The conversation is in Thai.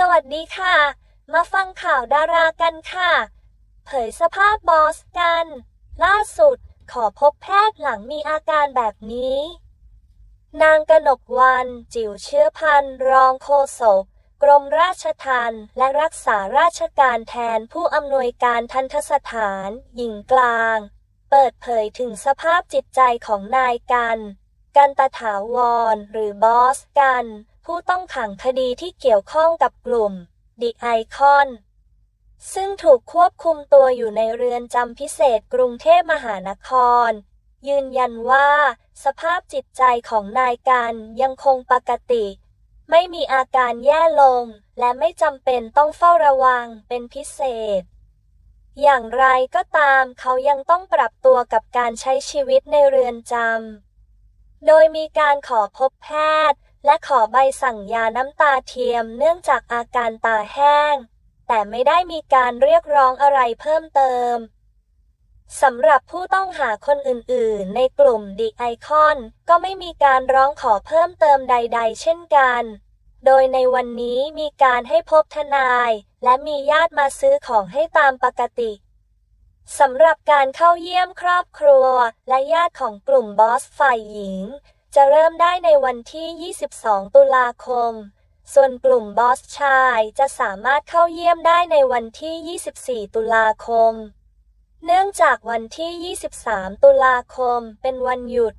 สวัสดีค่ะ มาฟังข่าวดารากันค่ะ เผยสภาพบอสกัน ล่าสุดขอพบแพทย์หลังมีอาการแบบนี้ นางกนกวันจิ๋วเชื้อพันรองโฆษกกรมราชทัณฑ์และรักษาราชการแทนผู้อำนวยการทันทสถานหญิงกลาง เปิดเผยถึงสภาพจิตใจของนายกัน กันตถาวรหรือบอสกัน ผู้ต้องขังคดีที่เกี่ยวข้องกับกลุ่มดิไอคอนซึ่งถูกควบคุมตัวอยู่ในเรือนจำพิเศษกรุงเทพมหานคร ยืนยันว่า สภาพจิตใจของนายกันยังคงปกติ ไม่มีอาการแย่ลง และไม่จำเป็นต้องเฝ้าระวังเป็นพิเศษ อย่างไรก็ตามเขายังต้องปรับตัวกับการใช้ชีวิตในเรือนจำโดยมีการขอพบแพทย์ และขอใบสั่งยาน้ำตาเทียมเนื่องจากอาการตาแห้ง แต่ไม่ได้มีการเรียกร้องอะไรเพิ่มเติมสำหรับผู้ต้องหาคนอื่นๆ ในกลุ่มดีไอคอนก็ไม่มีการร้องขอเพิ่มเติมใด ๆ เช่นกัน โดยในวันนี้มีการให้พบทนาย และมีญาติมาซื้อของให้ตามปกติสำหรับการเข้าเยี่ยมครอบครัว และญาติของกลุ่มบอสฝ่ายหญิง จะเริ่มได้ในวันที่ 22 ตุลาคม ส่วนกลุ่มบอสชายจะสามารถเข้าเยี่ยมได้ในวันที่ 24 ตุลาคม เนื่องจากวันที่ 23 ตุลาคมเป็นวันหยุด